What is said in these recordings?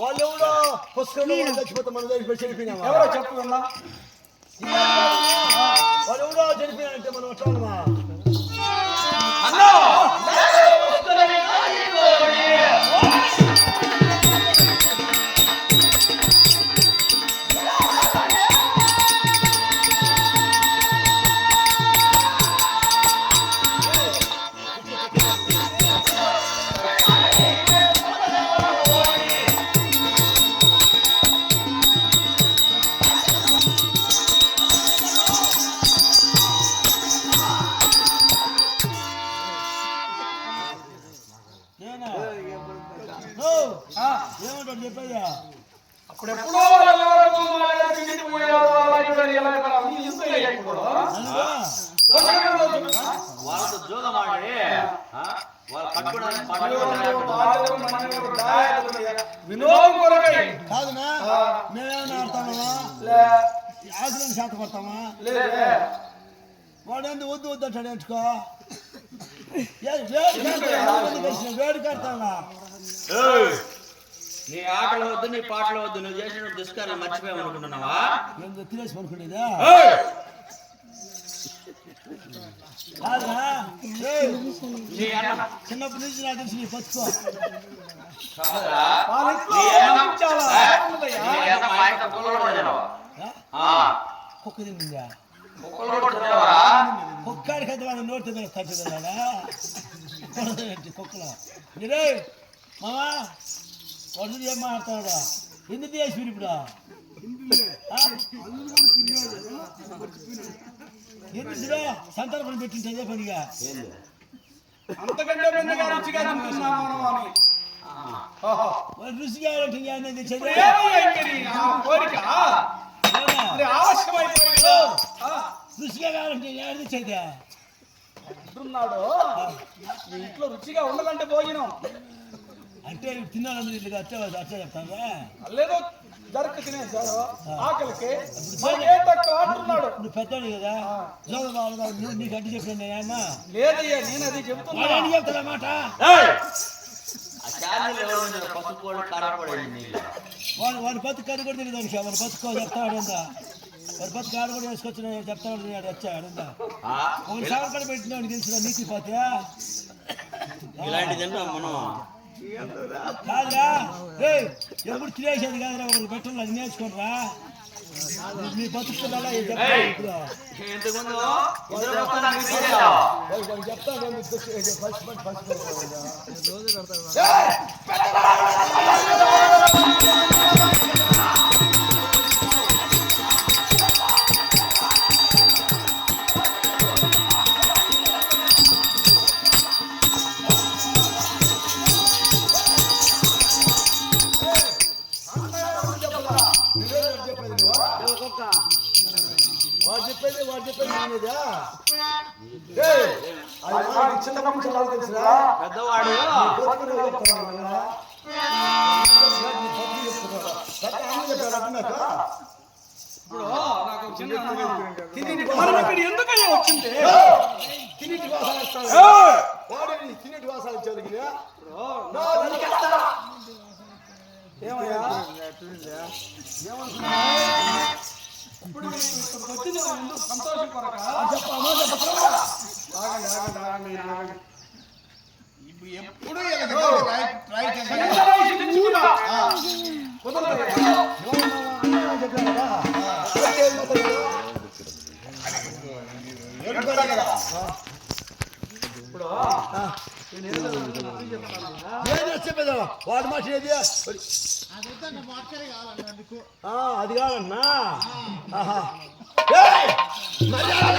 వాళ్ళు ఎవడో పుస్తకంలో చచ్చిపోతే మన దగ్గర చనిపోయినావా ఎవరో చెప్పు విన్నా వాళ్ళు మనం అట్లా వాళ్ళతో జోగం ఆడి వినోదం కొరకై కాదునా మేమేమన్నా ఆడతామా లే, ఆశలను శాత పడతామా వాడు ఎందుకు వద్దు వద్దు అంటాడు ఎంచుకో వేడి కడతాడు, నీ ఆటలు వద్దు నీ పాటలు వద్దు నువ్వు చేసిన దుష్కారం మర్చిపోయామనుకుంటున్నావా ఎందుకు తినేసి అన్న చిన్నప్పటి నుంచి నాకు తెలిసి నీ? ఆ, కుక్క తినవా? కుక్కాడికి అయితే నోటి తట్టుకున్నాడా? కుక్కలో? మీరే వాడు ఏం మాట్లాడతాడా ఎందుకు చేసి ఇప్పుడు? ఆ? ఎందుకురా సంతానం పెట్టింటే అదే పనిగా? అంతకంటే భిన్నంగా రుచిగా తింటున్నాము మనం అని. ఆ, ఓహో. వాడు రుచిగా అంటే ఆయన తెచ్చేది ఏమయ్యా ఇంక నీ ఆ కోరిక. రుచిగా కావాలంటే అంటున్నాడు. మీ ఇంట్లో రుచిగా ఉండదంటే భోజనం. అంటే తినాలని ఇల్లు అట్టే అట్టే చెప్తావా? లేదో జరక తినేశారు ఆకలికి. నువ్వు పెద్దోడు కదా. నువ్వు నీకు అడ్డు చెప్పిన ఆయన లేదయ్యా నేను అది చెప్తున్నా. వాడు అని చెప్తాడా మాట ఏయ్! ఆ ఛానల్ ఎవరు ఉన్నారు? పసుపు కూడా కారపడేది నీళ్ళు వాడు వాడి బతుకు కది కూడా తెలియదు వాడికి వాడి బతుకో చెప్తాడు వాడి బతుకు ఆడ కూడా వేసుకొచ్చిన చెప్తాడు నేను వచ్చాడు అంత ఆ? ఒక సాగర్ కూడా పెట్టిన వాడికి తెలిసిన నీతి పోతే ఇలాంటి తింటాం మనం కాదురా. ఎప్పుడు తినేసేది కాదురా? ఒకరు పెట్టాలి అది నేర్చుకోనరా మీ బతుకుతుందా చెప్తాడు బతుకు అమ్మ చెప్పాడు అన్నమాట. ఇప్పుడు నాకు చిన్న ఎందుకయ్యా వచ్చింది? తిన్నిటి వాసన వస్తాడు. ఏయ్! వాడు నీ తిన్నిటి వాసన వచ్చేది కదా. ఇప్పుడు నా దానికెత్తా. ఏమయ్యా? ఇప్పుడు వచ్చింది ఎందుకు సంతోషం కొరక చెప్పమ్మా ఇప్పుడు ఎప్పుడు వాడు మాట ఏది అది కాదన్నా. మర్యాద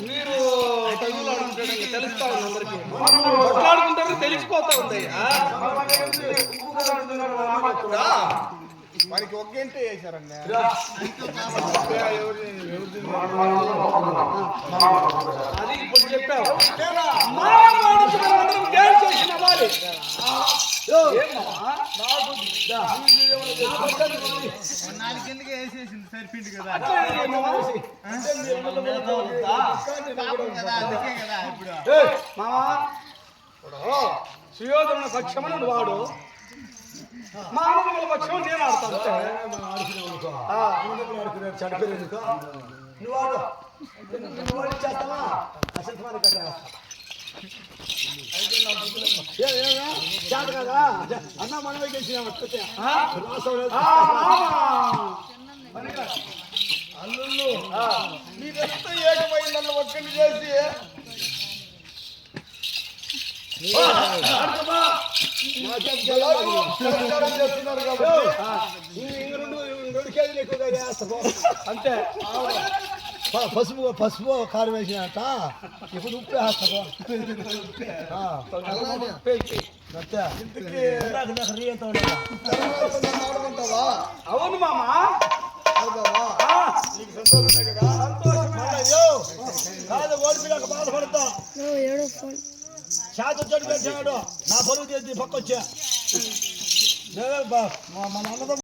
మీరు తెలుగులో తెలుస్తా ఉంది అందరికి కొట్లాడుకుంటారు తెలిసిపోతా ఉంది మనకి వానికి ఒక అది ఇప్పుడు చెప్పావు డ్యాన్స్ చేసిన వాడి ఏమ్మా? అట్లా ఏమ్మా? ఏయ్, మామా! సుయోధన పక్షమని వాడు. మానవుల పక్షం నేను ఆడతాను. నువ్వు ఆడు. నువ్వు ఆడి చేస్తావా? అసలు చేత కదా? అన్న మనమే మామా. అల్లుళ్ళు మీరెంత ఏకమై నన్ను ఒక్కటి చేసి చేస్తున్నారు కాబట్టి రెండు కేజీలు ఎక్కువగా అంతే పసుపు పసుపు కారం వేసినట్ట ఇప్పుడు ఉప్పు ఆడుకుంటావా అవును మామా కదా ఓడిపోయాక బాధపడతా చేత చెడు పెట్టాడు నా పరువు తీసి పక్క వచ్చా నేనే బా- మా- మన అన్నదమ్ముడు